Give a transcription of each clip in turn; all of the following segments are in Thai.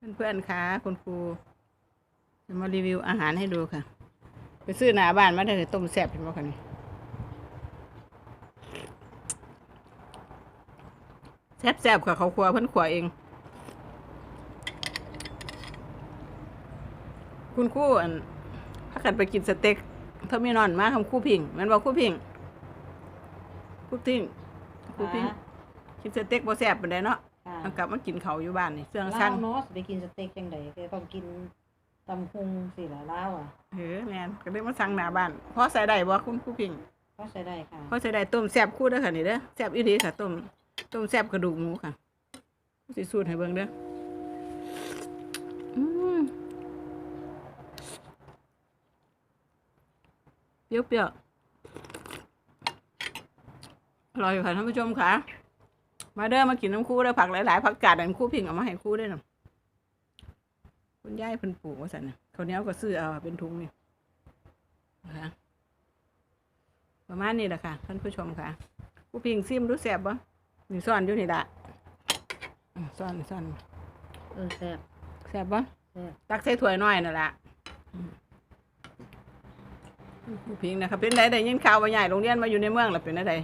เพื่อนๆคะคุณครูจะมารีวิวอาหารให้ดูค่ะ ไปซื้อหน้าบ้านมาได้เลยต้มแซ่บเห็นบ่คะนี่แซ่บๆค่ะเขาครัวเพิ่นขวเอง คุณครู่อันถ้ากันไปกินสเต็กเทอร์มินอนมาคำครู่พิงแมันบอกครู่พิงครู่พิงครู่พิงกินสเต็กบ่แซ่บปานใดเนาะค่ะ เอากลับมากินเขาวอยู่บ้านนี่เสื่องเล่าสั่งเนาะสิไปกินสเต็กจังไดก็ต้องกินตำพุงสิล่ะเล่าอะเออแม่นก็เลยมาสั่งหน้าบ้านพอใส่ได้บ่คุณครู่พิงก็ใช้ได้ค่ะพอใส่ได้ต้มแซ่บคู่เด้อค่ะนี่เด้อแซ่บอีหลีค่ะต้มต้มแซ่บกระดูกหมูค่ะสิสูตรให้เบิ่งเด้ออืมเปรี้ยวๆอร่อยอยู่ค่ะท่านผู้ชมค่ะ มาเด้อมากินน้ำคู่เด้อผักหลายๆผักกาดอันคู่พิงเอามาให้คู่ด้วยนะคุณยายเพิ่นปลูกว่าซั่นน่ะเขาวเหนี้ยวก็ซื้อเอาเป็นถุงนี่นะคะประมาณนี้แหละค่ะท่านผู้ชมค่ะคู่พิงซิมรู้แซ่บบ่นี่ซ่อนอยู่นี่ละอืมซ่อนซ่อนเออแซ่บแซ่บบ่แซ่บตักใส่ถ้วยน้อยนั่นล่ะอืมคู่พิงนะครับเป็นไดได้ยินข่าวว่าใหญ่โรงเรียนมาอยู่ในเมืองแล้วเป็นได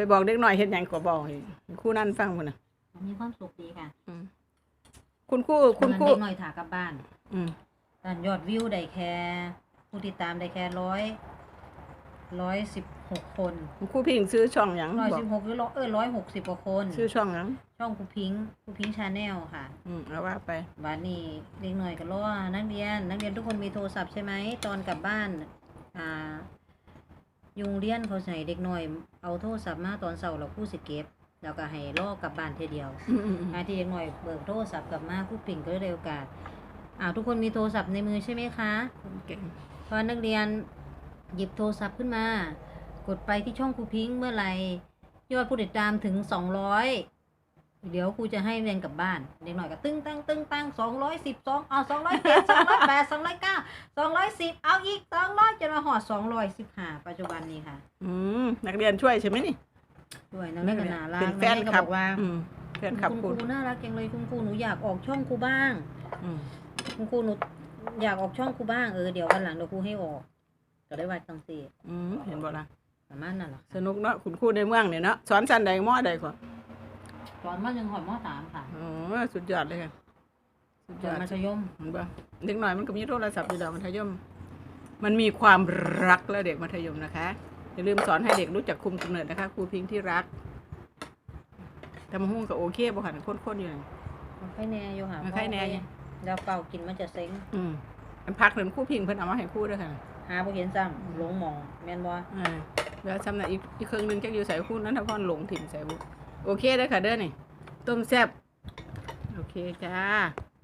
ไปบอกเด็กน้อยเฮ็ดหยังก็บอกให้ครู่นั่นฟังพุ่นน่ะ มีความสุขดีค่ะอืมคุณครู่คุณครูเด็กหน่อยถากลับบ้าน อืมด้านยอดวิวได้แค่ผู้ติดตามได้แค่ร้อยร้อยสิบหกคนคุณครูพิงซื้อช่องหยังร้อยบอสิกบหกหรือร้อยเออร้อยหกสิบกว่าคน ซื้อช่องหยังช่องครูพิงค์ครูพิงชาแนลค่ะอืมเอาว่าไป วันนี้เด็กหน่อยก็รอนักเรียน นักเรียนทุกคนมีโทรศัพท์ใช่ไหมตอนกลับบ้าน อ่า ยุงเรียนเขาใส่เด็กหน่อย เอาโทรศัพท์มาตอนเสาร์เราคู่สิเก็บแล้วก็ให้ลอกกลับบ้านเทเดียวอืมอืมอืมอาที่เด็กหน่อยเบิกโทรศัพท์กลับมาผู้ปิ่งก็ได้โอกาสอ้าวทุกคนมีโทรศัพท์ในมือใช่ไหมคะเก่งพอนักเรียนหยิบโทรศัพท์ขึ้นมา กดไปที่ช่องครูพิงค์เมื่อไหร่ยอดผู้ติดตามถึงสองร้อย เดี๋ยวครูจะให้เรียนกลับบ้านเด็กหน่อยก็ตึ้งตั้งตึ้งตั้งสองร้อยสิบสองเอาสองร้อยเจ็ดสองร้อยแปดสองร้อยเก้าสองร้อยสิบเอาอีกสองร้อยจนมาหอดสองร้อยสิบห้าปัจจุบันนี้ค่ะ อืมนักเรียนช่วยใช่ไหมนี่ด้วยนักเรียนก็น่ารักเป็นแฟนนักเรียก็คลับบอกว่าอืมแฟนคลับคุณคุณครูน่ารักจังเลยคุณครูหนูอยากออกช่องครูบ้างอืมคุณครูหนูอยากออกช่องครูบ้างเออเดี๋ยววันหลังเดี๋ยวครูให้ออกก็ได้ว่าจังสีอืมเห็นบ่ล่ะประมาณนั้นแหละสนุกเนาะคุณครูในเมืองเนี่ยเนาะสอนชั้นใดมอใดก่อน ตอนมหนึ่งหอยมสามค่ะอ๋อสุดยอดเลยค่ะ สุดจยนอดมัธยมเห็นบ่เด็กหน่อยมันก็มีโทรศัพท์อยู่ดอกมัธยม มันมีความรักแล้วเด็กมัธยมนะคะ อย่าลืมสอนให้เด็กรู้จักคุมกำเนิดนะคะครูพิงค์ที่รักทำหุ้งกับโอเคบ่ค่ะคนๆอยู่นั่น มันไข่แน่อยู่ค่ะมันไข่แน่อยู่แล้วเป่ากินมันจะเซ็งอืมอันพักหนึ่งครู่พิงเพิ่นเอามาให้ครู่ด้วยค่ะ หาบ่เห็นซ้ำหลงหมองแม่นบ่อ่าแล้วซ้ำน่ะอีกอีกเครื่องหนึงจักอยู่ใส่ครู่นั้นถ้าพ่อนหลงถิ่มใส่บุ โอเคเด้อค่ะเด้อนี่ ต้มแซ่บโอเคจ้า